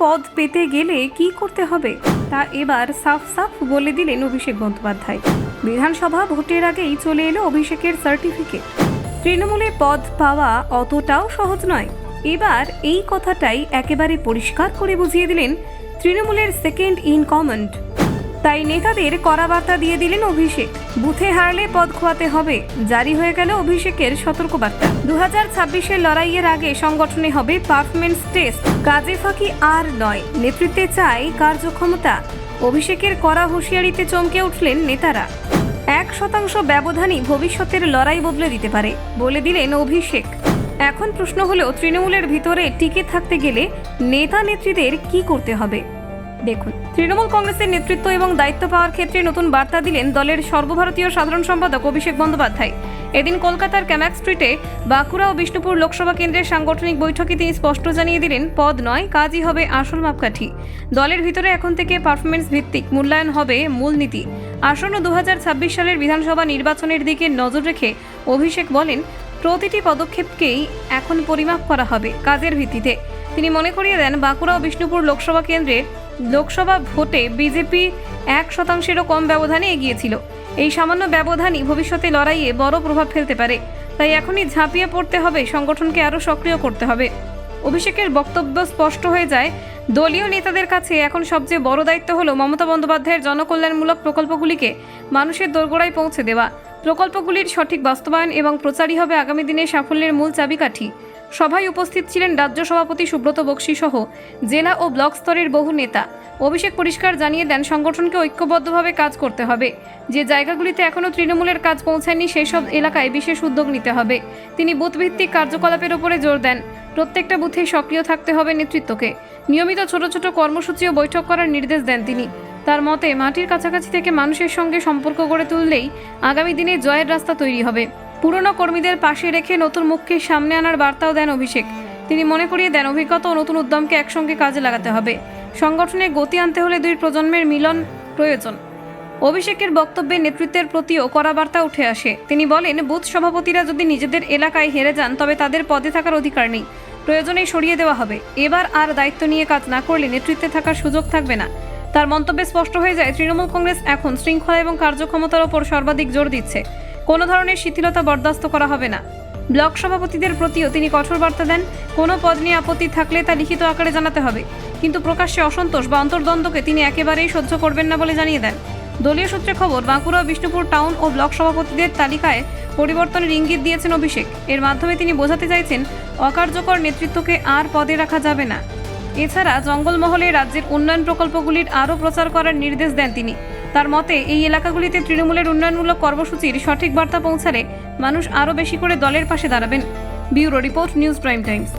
পদ পেতে গেলে কি করতে হবে? তা এবার সাফ সাফ বলে দিলেন অভিষেক বন্দ্যোপাধ্যায়। বিধানসভা ভোটের আগেই চলে এলো অভিষেকের সার্টিফিকেট তৃণমূলে পদ পাওয়া অতটাও সহজ নয়। এবার এই কথাটাই একেবারে পরিষ্কার করে বুঝিয়ে দিলেন তৃণমূলের সেকেন্ড ইন কমান্ড তাই নেতাদের কড়া বার্তা দিয়ে দিলেন অভিষেক। বুথে হারলে পদ খোয়াতে হবে। জারি হয়ে গেল অভিষেকের সতর্কবার্তা। দু হাজার ছাব্বিশের লড়াইয়ের আগে সংগঠনে হবে পারফরমেন্স টেস্ট। কাজে ফাঁকি আর নয়। নেতৃত্বে চাই কার্যক্ষমতা। অভিষেকের কড়া হুঁশিয়ারিতে চমকে উঠলেন নেতারা। এক শতাংশ ব্যবধানই ভবিষ্যতের লড়াই বদলে দিতে পারে, বলে দিলেন অভিষেক। এখন প্রশ্ন হলো, তৃণমূলের ভিতরে টিকে থাকতে গেলে নেতা নেত্রীদের কি করতে হবে? দেখুন। তৃণমূল কংগ্রেসের নেতৃত্ব এবং দায়িত্ব পাওয়ার ক্ষেত্রে নতুন বার্তা দিলেন দলের সর্বভারতীয় সাধারণ সম্পাদক অভিষেক বন্দ্যোপাধ্যায়। এদিন কলকাতার ক্যামাক স্ট্রিটে বাঁকুড়া ও বিষ্ণুপুর লোকসভা কেন্দ্রের সাংগঠনিক বৈঠকে তিনি স্পষ্ট জানিয়ে দিলেন, পদ নয়, কাজই হবে আসল মাপকাঠি। দলের ভিতরে এখন থেকে পারফরমেন্স ভিত্তিক মূল্যায়ন হবে মূলনীতি আসন্ন দু হাজার ছাব্বিশ সালের বিধানসভা নির্বাচনের দিকে নজর রেখে অভিষেক বলেন, প্রতিটি পদক্ষেপকেই এখন পরিমাপ করা হবে কাজের ভিত্তিতে। তিনি মনে করিয়ে দেন, বাঁকুড়া ও বিষ্ণুপুর লোকসভা কেন্দ্রে লোকসভা ভোটে বিজেপি এক শতাংশেরও কম ব্যবধানে এগিয়েছিল। এই সামান্য ব্যবধানই ভবিষ্যতে লড়াইয়ে বড় প্রভাব ফেলতে পারে। তাই এখনই ঝাঁপিয়ে পড়তে হবে, সংগঠনকে আরও সক্রিয় করতে হবে। অভিষেকের বক্তব্য স্পষ্ট হয়ে যায়। দলীয় নেতাদের কাছে এখন সবচেয়ে বড় দায়িত্ব হলো মমতা বন্দ্যোপাধ্যায়ের জনকল্যাণমূলক প্রকল্পগুলিকে মানুষের দোরগোড়ায় পৌঁছে দেওয়া। প্রকল্পগুলির সঠিক বাস্তবায়ন এবং প্রচারই হবে আগামী দিনের সাফল্যের মূল চাবিকাঠি। সভায় উপস্থিত ছিলেন রাজ্য সভাপতি সুব্রত বক্সি সহ জেলা ও ব্লক স্তরের বহু নেতা। অভিষেক পরিষ্কার জানিয়ে দেন, সংগঠনকে ঐক্যবদ্ধভাবে কাজ করতে হবে। যে জায়গাগুলিতে এখনও তৃণমূলের কাজ পৌঁছায়নি সেই সব এলাকায় বিশেষ উদ্যোগ নিতে হবে। তিনি বুথভিত্তিক কার্যকলাপের উপরে জোর দেন। প্রত্যেকটা বুথে সক্রিয় থাকতে হবে নেতৃত্বকে। নিয়মিত ছোট ছোট কর্মসূচি ও বৈঠক করার নির্দেশ দেন তিনি। তার মতে, মাটির কাছাকাছি থেকে মানুষের সঙ্গে সম্পর্ক গড়ে তুললেই আগামী দিনে জয়ের রাস্তা তৈরি হবে। পুরনো কর্মীদের পাশে রেখে নতুন মুখকে সামনে আনার বার্তাও দেন অভিষেক। তিনি মনে করিয়ে দেন, অভিজ্ঞতা ও নতুন উদ্যমকে একসঙ্গে কাজে লাগাতে হবে। সংগঠনে গতি আনতে হলে দুই প্রজন্মের মিলন প্রয়োজন। অভিষেকের বক্তব্যে নেতৃত্বের প্রতিও কড়া বার্তা উঠে আসে। তিনি বলেন, বুথ সভাপতিরা যদি নিজেদের এলাকায় হেরে যান, তবে তাদের পদে থাকার অধিকার নেই। প্রয়োজনেই সরিয়ে দেওয়া হবে। এবার আর দায়িত্ব নিয়ে কাজ না করলে নেতৃত্বে থাকার সুযোগ থাকবে না। তার মন্তব্যে স্পষ্ট হয়ে যায়, তৃণমূল কংগ্রেস এখন শৃঙ্খলা এবং কার্যক্ষমতার ওপর সর্বাধিক জোর দিচ্ছে। কোনো ধরনের শিথিলতা বরদাস্ত করা হবে না। ব্লক সভাপতিদের প্রতিও তিনি কঠোর বার্তা দেন, কোনো পদ নিয়ে আপত্তি থাকলে তা লিখিত আকারে জানাতে হবে। কিন্তু প্রকাশ্যে অসন্তোষ বা অন্তর্দ্বন্দ্বকে তিনি একেবারেই সহ্য করবেন না বলে জানিয়ে দেন। দলীয় সূত্রে খবর, বাঁকুড়া বিষ্ণুপুর টাউন ও ব্লক সভাপতিদের তালিকায় পরিবর্তনের ইঙ্গিত দিয়েছেন অভিষেক। এর মাধ্যমে তিনি বোঝাতে চাইছেন, অকার্যকর নেতৃত্বকে আর পদে রাখা যাবে না। এছাড়া জঙ্গলমহলে রাজ্যের উন্নয়ন প্রকল্পগুলির আরও প্রচার করার নির্দেশ দেন তিনি। তার মতে, এই এলাকাগুলিতে তৃণমূলের উন্নয়নমূলক কর্মসূচির সঠিক বার্তা পৌঁছালে মানুষ আরও বেশি করে দলের পাশে দাঁড়াবেন। Bureau report, news prime times.